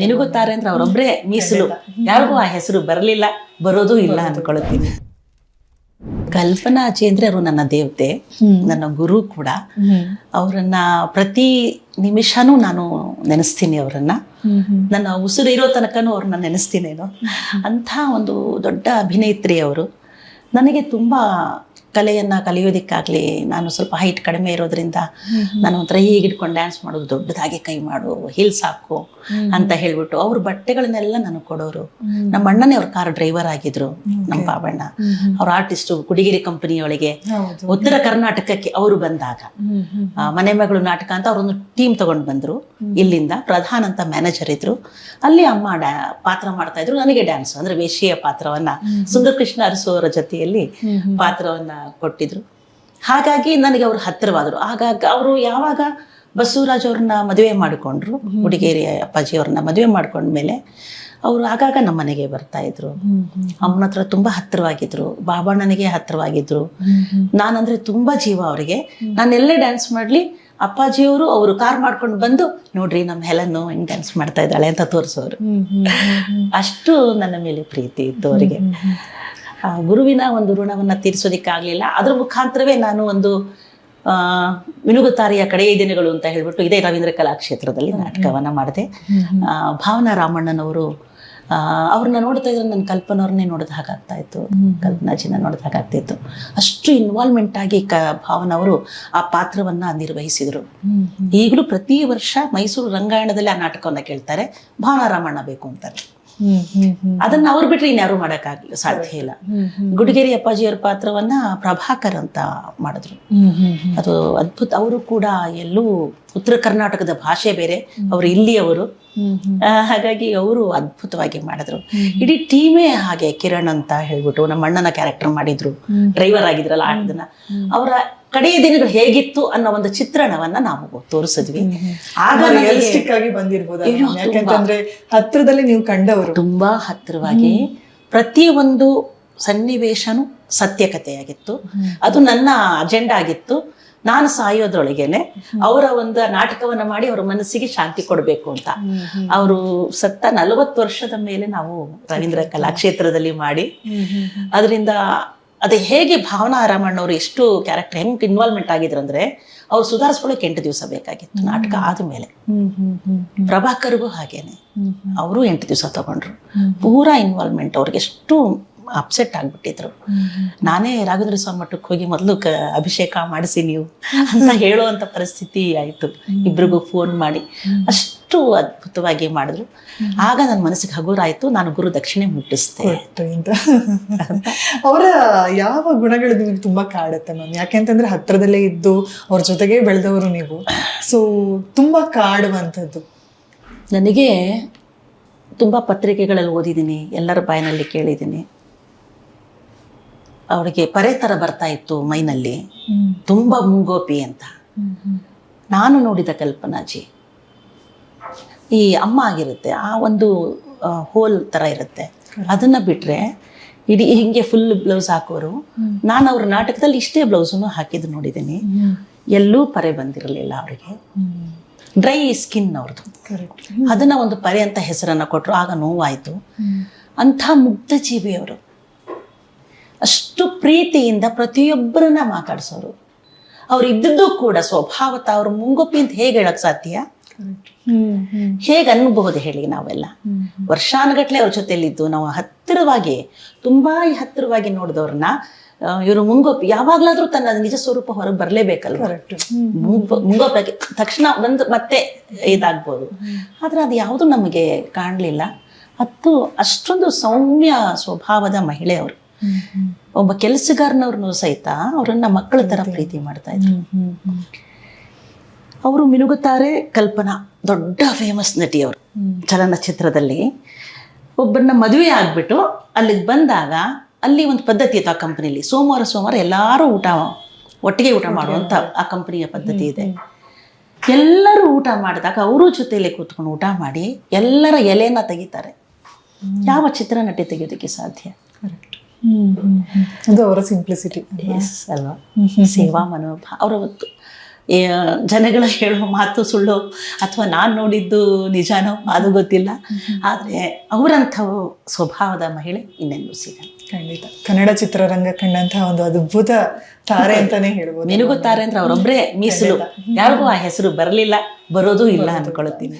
ಮಿನುಗುತ್ತಾರೆ ಅಂದ್ರೆ ಅವರೊಬ್ಬರೇ ಮೀಸಲು. ಯಾರಿಗೂ ಆ ಹೆಸರು ಬರಲಿಲ್ಲ ಬರೋದು ಇಲ್ಲ ಅಂದ್ಕೊಳ್ತೀನಿ. ಕಲ್ಪನಾ ಆಚೆ ಅಂದ್ರೆ ಅವರು ನನ್ನ ದೇವತೆ ನನ್ನ ಗುರು ಕೂಡ. ಅವರನ್ನ ಪ್ರತಿ ನಿಮಿಷನೂ ನಾನು ನೆನೆಸ್ತೀನಿ ಅವರನ್ನ. ನನ್ನ ಉಸಿರು ಇರೋ ತನಕನೂ ಅವ್ರನ್ನ ನೆನೆಸ್ತೀನೇನೋ ಅಂಥ ಒಂದು ದೊಡ್ಡ ಅಭಿನೇತ್ರಿ ಅವರು. ನನಗೆ ತುಂಬ ಕಲೆಯನ್ನು ಕಲಿಯೋದಕ್ಕಾಗಲಿ ನಾನು ಸ್ವಲ್ಪ ಹೈಟ್ ಕಡಿಮೆ ಇರೋದ್ರಿಂದ ನಾನು ಒಂಥರ ಹೀಗೆ ಇಟ್ಕೊಂಡು ಡ್ಯಾನ್ಸ್ ಮಾಡೋದು ದೊಡ್ಡದಾಗಿ ಕೈ ಮಾಡು ಹಿಲ್ಸ್ ಹಾಕು ಅಂತ ಹೇಳ್ಬಿಟ್ಟು ಅವ್ರ ಬಟ್ಟೆಗಳನ್ನೆಲ್ಲ ನನಗೆ ಕೊಡೋರು. ನಮ್ಮ ಅಣ್ಣನೇ ಅವ್ರ ಕಾರ್ ಡ್ರೈವರ್ ಆಗಿದ್ರು ನಮ್ಮ ಬಾಬಣ್ಣ. ಅವ್ರ ಆರ್ಟಿಸ್ಟು ಕುಡಿಗಿರಿ ಕಂಪನಿಯೊಳಗೆ ಉತ್ತರ ಕರ್ನಾಟಕಕ್ಕೆ ಅವರು ಬಂದಾಗ. ಮನೆ ಮಗಳು ನಾಟಕ ಅಂತ ಅವರೊಂದು ಟೀಮ್ ತಗೊಂಡು ಬಂದ್ರು. ಇಲ್ಲಿಂದ ಪ್ರಧಾನ್ ಅಂತ ಮ್ಯಾನೇಜರ್ ಇದ್ರು. ಅಲ್ಲಿ ಅಮ್ಮ ಡ್ಯಾ- ಪಾತ್ರ ಮಾಡ್ತಾ ಇದ್ರು. ನನಗೆ ಡ್ಯಾನ್ಸ್ ಅಂದ್ರೆ ವೇಷಿಯ ಪಾತ್ರವನ್ನ. ಸುಂದರ ಕೃಷ್ಣ ಅರಸು ಅವರ ಜೊತೆಯಲ್ಲಿ ಪಾತ್ರವನ್ನ ಕೊಟ್ಟಿದ್ರು. ಹಾಗಾಗಿ ನನಗೆ ಅವರು ಹತ್ತಿರವಾದರು. ಆಗಾಗ ಅವರು ಯಾವಾಗ ಬಸವರಾಜ್ ಅವ್ರನ್ನ ಮದುವೆ ಮಾಡಿಕೊಂಡ್ರು ಹುಡುಗೇರಿ ಅಪ್ಪಾಜಿ ಅವ್ರನ್ನ ಮದುವೆ ಮಾಡ್ಕೊಂಡ್ಮೇಲೆ ಅವರು ಆಗಾಗ ನಮ್ಮ ಮನೆಗೆ ಬರ್ತಾ ಇದ್ರು. ಅಮ್ಮನ ಹತ್ರ ತುಂಬಾ ಹತ್ತಿರವಾಗಿದ್ರು ಬಾಬಣ್ಣನಿಗೆ ಹತ್ತಿರವಾಗಿದ್ರು. ನಾನಂದ್ರೆ ತುಂಬಾ ಜೀವ ಅವರಿಗೆ. ನಾನೆಲ್ಲೇ ಡ್ಯಾನ್ಸ್ ಮಾಡ್ಲಿ ಅಪ್ಪಾಜಿಯವರು ಅವರು ಕಾರ್ ಮಾಡ್ಕೊಂಡು ಬಂದು ನೋಡ್ರಿ ನಮ್ಮ ಹೆಲನ್ನು ಹೆಂಗ್ ಡ್ಯಾನ್ಸ್ ಮಾಡ್ತಾ ಇದ್ದಾಳೆ ಅಂತ ತೋರಿಸೋರು. ಅಷ್ಟು ನನ್ನ ಮೇಲೆ ಪ್ರೀತಿ ಇತ್ತು ಅವರಿಗೆ. ಗುರುವಿನ ಒಂದು ಋಣವನ್ನ ತೀರಿಸೋದಿಕ್ಕಾಗ್ಲಿಲ್ಲ. ಅದ್ರ ಮುಖಾಂತರವೇ ನಾನು ಒಂದು ಆ ಮಿನುಗುತ್ತಾರಿಯ ಕಡೆಯ ದಿನಗಳು ಅಂತ ಹೇಳ್ಬಿಟ್ಟು ಇದೇ ರವೀಂದ್ರ ಕಲಾಕ್ಷೇತ್ರದಲ್ಲಿ ನಾಟಕವನ್ನ ಮಾಡಿದೆ. ಆ, ಭಾವನಾ ರಾಮಣ್ಣನವರು ಆ, ಅವ್ರನ್ನ ನೋಡ್ತಾ ಇದ್ರೆ ನನ್ನ ಕಲ್ಪನವ್ರನ್ನೇ ನೋಡಿದ ಹಾಗಾಗ್ತಾ ಇತ್ತು. ಕಲ್ಪನಾಜಿನ ನೋಡಿದ ಹಾಗಾಗ್ತಿತ್ತು ಅಷ್ಟು ಇನ್ವಾಲ್ವ್ಮೆಂಟ್ ಆಗಿ ಕ ಭಾವನವರು ಆ ಪಾತ್ರವನ್ನ ನಿರ್ವಹಿಸಿದರು. ಈಗಲೂ ಪ್ರತಿ ವರ್ಷ ಮೈಸೂರು ರಂಗಾಯಣದಲ್ಲಿ ಆ ನಾಟಕವನ್ನ ಕೇಳ್ತಾರೆ. ಭಾವನಾ ರಾಮಣ್ಣ ಬೇಕು ಅಂತಾರೆ. ಅದನ್ನ ಅವ್ರು ಬಿಟ್ರೆ ಇನ್ಯಾರು ಮಾಡೋಕ್ಕಾಗಲ್ಲ ಸಾಧ್ಯ ಇಲ್ಲ. ಗುಡಿಗೇರಿ ಅಪ್ಪಾಜಿಯವರ ಪಾತ್ರವನ್ನ ಪ್ರಭಾಕರ್ ಅಂತ ಮಾಡಿದ್ರು. ಅದು ಅದ್ಭುತ ಅವರು ಕೂಡ ಎಲ್ಲೂ ಉತ್ತರ ಕರ್ನಾಟಕದ ಭಾಷೆ ಬೇರೆ ಅವರು ಇಲ್ಲಿಯವರು. ಹಾಗಾಗಿ ಅವರು ಅದ್ಭುತವಾಗಿ ಮಾಡಿದ್ರು. ಇಡೀ ಟೀಮೇ ಹಾಗೆ ಕಿರಣ್ ಅಂತ ಹೇಳ್ಬಿಟ್ಟು ನಮ್ಮ ಅಣ್ಣನ ಕ್ಯಾರೆಕ್ಟರ್ ಮಾಡಿದ್ರು. ಡ್ರೈವರ್ ಆಗಿದ್ರಲ್ಲ ಅದನ್ನ ಅವರ ಕಡೆಯ ದಿನಗಳು ಹೇಗಿತ್ತು ಅನ್ನೋ ಒಂದು ಚಿತ್ರಣವನ್ನ ನಾವು ತೋರಿಸಿದ್ವಿ. ಆಗ ರಿಯಲಿಸ್ಟಿಕ್ ಆಗಿ ಬಂದಿರ್ಬೋದು ಯಾಕಂತಂದ್ರೆ ಹತ್ರದಲ್ಲಿ ನೀವು ಕಂಡವರು. ತುಂಬಾ ಹತ್ತಿರವಾಗಿ ಪ್ರತಿಯೊಂದು ಸನ್ನಿವೇಶನೂ ಸತ್ಯಕತೆಯಾಗಿತ್ತು ಅದು ನನ್ನ ಅಜೆಂಡಾ ಆಗಿತ್ತು. ನಾನು ಸಾಯೋದ್ರೊಳಗೇನೆ ಅವರ ಒಂದು ನಾಟಕವನ್ನ ಮಾಡಿ ಅವರ ಮನಸ್ಸಿಗೆ ಶಾಂತಿ ಕೊಡಬೇಕು ಅಂತ. ಅವರು ಸತ್ತ ನಲವತ್ತು ವರ್ಷದ ಮೇಲೆ ನಾವು ರವೀಂದ್ರ ಕಲಾಕ್ಷೇತ್ರದಲ್ಲಿ ಮಾಡಿ ಅದರಿಂದ ಅದೇ ಹೇಗೆ ಭಾವನಾ ರಾಮಣ್ಣವರು ಎಷ್ಟು ಕ್ಯಾರೆಕ್ಟರ್ ಹೆಂಗ್ ಇನ್ವಾಲ್ವ್ಮೆಂಟ್ ಆಗಿದ್ರಂದ್ರೆ ಅವ್ರು ಸುಧಾರಿಸ್ಕೊಳ್ಳೋಕೆ ಎಂಟು ದಿವಸ ಬೇಕಾಗಿತ್ತು ನಾಟಕ ಆದ್ಮೇಲೆ. ಪ್ರಭಾಕರ್ಗೂ ಹಾಗೇನೆ. ಅವರು ಎಂಟು ದಿವಸ ತಗೊಂಡ್ರು. ಪೂರಾ ಇನ್ವಾಲ್ವ್ಮೆಂಟ್ ಅವ್ರಿಗೆ ಎಷ್ಟು ಅಪ್ಸೆಟ್ ಆಗ್ಬಿಟ್ಟಿದ್ರು. ನಾನೇ ರಾಘವೇಂದ್ರ ಸ್ವಾಮಿ ಮಠಕ್ಕೆ ಹೋಗಿ ಮೊದಲು ಕ ಅಭಿಷೇಕ ಮಾಡಿಸಿ ನೀವು ಅಂತ ಹೇಳುವಂತ ಪರಿಸ್ಥಿತಿ ಆಯಿತು. ಇಬ್ರಿಗೂ ಫೋನ್ ಮಾಡಿ. ಅಷ್ಟು ಅದ್ಭುತವಾಗಿ ಮಾಡಿದ್ರು. ಆಗ ನನ್ನ ಮನಸ್ಸಿಗೆ ಹಗುರ ಆಯ್ತು ನಾನು ಗುರು ದಕ್ಷಿಣೆ ಮುಟ್ಟಿಸ್ತೆ ಅವರ ಯಾವ ಗುಣಗಳು ನಿಮಗೆ ತುಂಬಾ ಕಾಡುತ್ತೆ ಮ್ಯಾಮ್? ಯಾಕೆಂತಂದ್ರೆ ಹತ್ರದಲ್ಲೇ ಇದ್ದು ಅವ್ರ ಜೊತೆಗೆ ಬೆಳೆದವರು ನೀವು. ಸೊ ತುಂಬಾ ಕಾಡುವಂಥದ್ದು. ನನಗೆ ತುಂಬ ಪತ್ರಿಕೆಗಳಲ್ಲಿ ಓದಿದ್ದೀನಿ ಎಲ್ಲರ ಬಾಯಿನಲ್ಲಿ ಕೇಳಿದ್ದೀನಿ. ಅವಳಿಗೆ ಪರೆ ಥರ ಬರ್ತಾ ಇತ್ತು ಮೈನಲ್ಲಿ. ತುಂಬ ಮುಂಗೋಪಿ ಅಂತ. ನಾನು ನೋಡಿದ ಕಲ್ಪನಾಜಿ ಈ ಅಮ್ಮ ಆಗಿರುತ್ತೆ ಆ ಒಂದು ಹೋಲ್ ಥರ ಇರುತ್ತೆ. ಅದನ್ನ ಬಿಟ್ರೆ ಇಡೀ ಹಿಂಗೆ ಫುಲ್ ಬ್ಲೌಸ್ ಹಾಕೋರು. ನಾನು ಅವ್ರ ನಾಟಕದಲ್ಲಿ ಇಷ್ಟೇ ಬ್ಲೌಸನ್ನು ಹಾಕಿದ್ದು ನೋಡಿದ್ದೀನಿ. ಎಲ್ಲೂ ಪರೆ ಬಂದಿರಲಿಲ್ಲ ಅವರಿಗೆ. ಡ್ರೈ ಸ್ಕಿನ್ ಅವ್ರದ್ದು ಅದನ್ನ ಒಂದು ಪರೆ ಅಂತ ಹೆಸರನ್ನ ಕೊಟ್ಟರು ಆಗ ನೋವಾಯ್ತು. ಅಂಥ ಮುಗ್ಧ ಜೀವಿ ಅವರು. ಅಷ್ಟು ಪ್ರೀತಿಯಿಂದ ಪ್ರತಿಯೊಬ್ಬರನ್ನ ಮಾತಾಡ್ಸೋರು. ಅವ್ರು ಇದ್ದದ್ದು ಕೂಡ ಸ್ವಭಾವತ ಅವ್ರ ಮುಂಗೊಪ್ಪಿ ಅಂತ ಹೇಗೆ ಹೇಳಕ್ ಸಾಧ್ಯ? ಹೇಗೆ ಅನ್ಬಹುದು ಹೇಳಿ ನಾವೆಲ್ಲ? ವರ್ಷಾನುಗಟ್ಲೆ ಅವ್ರ ಜೊತೆಲಿದ್ದು ನಾವು ಹತ್ತಿರವಾಗಿ ತುಂಬಾ ಹತ್ತಿರವಾಗಿ ನೋಡಿದವ್ರನ್ನ ಇವರು ಮುಂಗೋಪಿ ಯಾವಾಗ್ಲಾದ್ರೂ ತನ್ನ ನಿಜ ಸ್ವರೂಪ ಹೊರಗೆ ಬರ್ಲೇಬೇಕಲ್ಲ ಮುಂಗೋಪಾಗಿ ತಕ್ಷಣ ಬಂದು ಮತ್ತೆ ಇದಾಗ್ಬೋದು. ಆದ್ರೆ ಅದು ಯಾವುದು ನಮಗೆ ಕಾಣಲಿಲ್ಲ. ಅದು ಅಷ್ಟೊಂದು ಸೌಮ್ಯ ಸ್ವಭಾವದ ಮಹಿಳೆ ಅವರು. ಒಬ್ಬ ಕೆಲಸಗಾರನವ್ರನ್ನು ಸಹಿತ ಅವರನ್ನ ಮಕ್ಕಳ ತರ ಪ್ರೀತಿ. ಮಾಡ್ತಾ ಇದ್ರು. ಅವರು ಮಿನುಗುತ್ತಾರೆ ಕಲ್ಪನಾ ದೊಡ್ಡ ಫೇಮಸ್ ನಟಿ ಅವರು ಚಲನಚಿತ್ರದಲ್ಲಿ ಒಬ್ಬರನ್ನ ಮದುವೆ ಆಗ್ಬಿಟ್ಟು ಅಲ್ಲಿಗೆ ಬಂದಾಗ ಅಲ್ಲಿ ಒಂದು ಪದ್ಧತಿ ಇತ್ತು ಆ ಕಂಪ್ನಿಲಿ ಸೋಮವಾರ ಸೋಮವಾರ ಎಲ್ಲರೂ ಊಟ ಒಟ್ಟಿಗೆ ಊಟ ಮಾಡುವಂತ ಆ ಕಂಪ್ನಿಯ ಪದ್ಧತಿ ಇದೆ. ಎಲ್ಲರೂ ಊಟ ಮಾಡಿದಾಗ ಅವರು ಜೊತೆಯಲ್ಲಿ ಕೂತ್ಕೊಂಡು ಊಟ ಮಾಡಿ ಎಲ್ಲರ ಎಲೆನ ತೆಗಿತಾರೆ. ಯಾವ ಚಿತ್ರನಟಿ ತೆಗೆಯೋದಕ್ಕೆ ಸಾಧ್ಯ? ಅದು ಅವರ ಸಿಂಪ್ಲಿಸಿಟಿ ಅಲ್ವಾ? ಸೇವಾ ಮನೋಭಾವ. ಅವರ ಜನಗಳ ಹೇಳೋ ಮಾತು ಸುಳ್ಳು ಅಥವಾ ನಾನು ನೋಡಿದ್ದು ನಿಜಾನೋ ಅದು ಗೊತ್ತಿಲ್ಲ. ಆದರೆ ಅವರಂಥ ಸ್ವಭಾವದ ಮಹಿಳೆ ಇನ್ನೆಲ್ಲೂ ಸಿಗಲ್ಲ. ಖಂಡಿತ. ಕನ್ನಡ ಚಿತ್ರರಂಗ ಕಂಡಂತಹ ಒಂದು ಅದ್ಭುತ ತಾರೆ ಅಂತಾನೆ ಹೇಳ್ಬೋದು. ನಿನಗೊತ್ತಾರೆ ಅಂದ್ರೆ ಅವರೊಬ್ಬರೇ ಮೀಸಲು. ಯಾರಿಗೂ ಆ ಹೆಸರು ಬರಲಿಲ್ಲ ಬರೋದು ಇಲ್ಲ ಅನ್ಕೊಳ್ತೀನಿ.